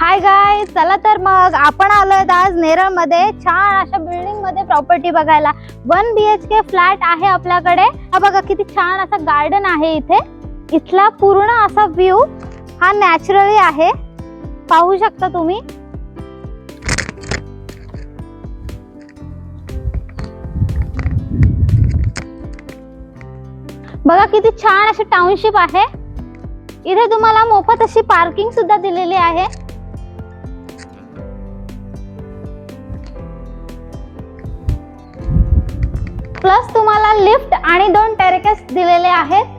हाय गाय चला तर मग आपण आलोय आज नेरळमध्ये. छान अशा बिल्डिंगमध्ये प्रॉपर्टी बघायला. One B H K flat आहे आपल्याकडे. हा बघा किती छान असा गार्डन आहे इथे. इथला पूर्ण असा व्ह्यू हा नॅचरली आहे. पाहू शकता तुम्ही? बघा किती छान अशी टाउनशिप आहे. इथे तुम्हाला मोफत अशी पार्किंग सुद्धा दिलेली आहे. लिफ्ट आणि दोन टेरेकेस दिलेले आहेत.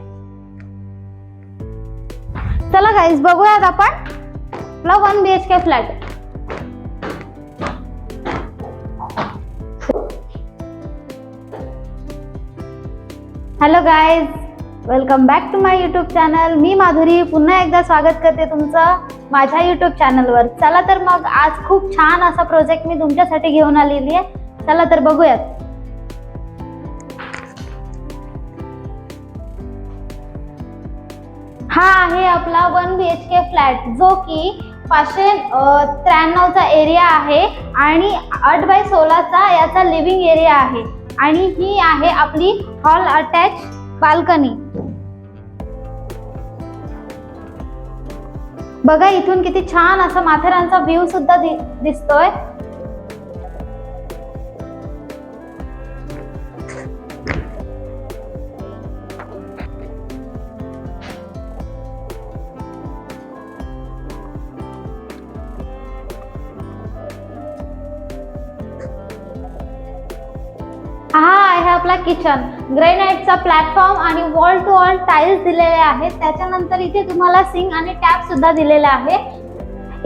चला गाईज बघूयात आपण. आपला one B H K flat hello guys welcome back to my YouTube channel मी माधुरी पुन्हा एकदा स्वागत करते तुमचं माझ्या युट्यूब चॅनलवर चला तर मग आज खूप छान असा प्रोजेक्ट मी तुमच्यासाठी घेऊन आलेली आहे. चला तर बघूयात. हा आहे आपला one B H K flat जो की पाचशे त्र्याण्णवचा एरिया आहे आणि आठ बाय सोळाचा याचा लिव्हिंग एरिया आहे. आणि ही आहे आपली हॉल अटॅच बाल्कनी बघा इथून किती छान असा माथेरानचा व्ह्यू सुद्धा दि- दिसतोय. हा आहे आपला किचन ग्रेनाइटचा प्लॅटफॉर्म आणि वॉल टू वॉल टाईल्स दिलेले आहेत. त्याच्यानंतर इथे तुम्हाला सिंक आणि टॅप सुद्धा दिलेला आहे.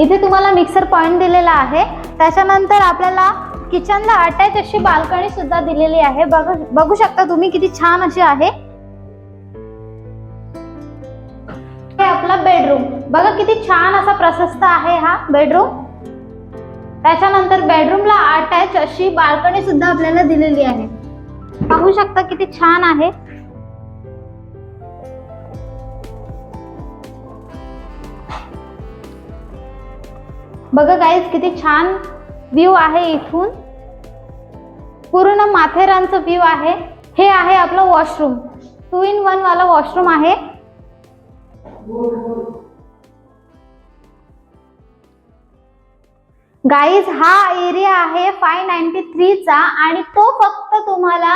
इथे तुम्हाला मिक्सर पॉइंट दिलेला आहे. त्याच्यानंतर आपल्याला किचनला अटॅच अशी बाल्कनी सुद्धा दिलेली आहे. बघू बघू शकता तुम्ही किती छान अशी आहे. हे आपला बेडरूम बघा किती छान असा प्रशस्त आहे हा बेडरूम त्याच्यानंतर बेडरूमला अटॅच अशी बाल्कनी सुद्धा आपल्याला दिलेली आहे. पाहू शकता किती छान आहे. बघा गाईज किती छान व्ह्यू आहे इथून. पूर्ण माथेरानचं व्ह्यू आहे. हे आहे आपलं वॉशरूम टू इन वन वाला वॉशरूम आहे. गाईज हा एरिया आहे फाय नाईन्टी थ्रीचा आणि तो फक्त तुम्हाला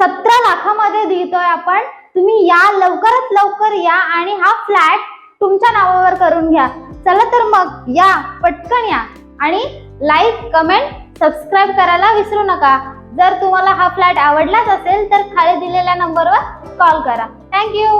सतरा लाखामध्ये देतोय आपण. तुम्ही या लवकरात लवकर या आणि हा फ्लॅट तुमच्या नावावर करून घ्या. चला तर मग या पटकन या. आणि लाईक कमेंट सबस्क्राईब करायला विसरू नका. जर तुम्हाला हा फ्लॅट आवडलाच असेल तर खाली दिलेल्या नंबरवर कॉल करा. थँक्यू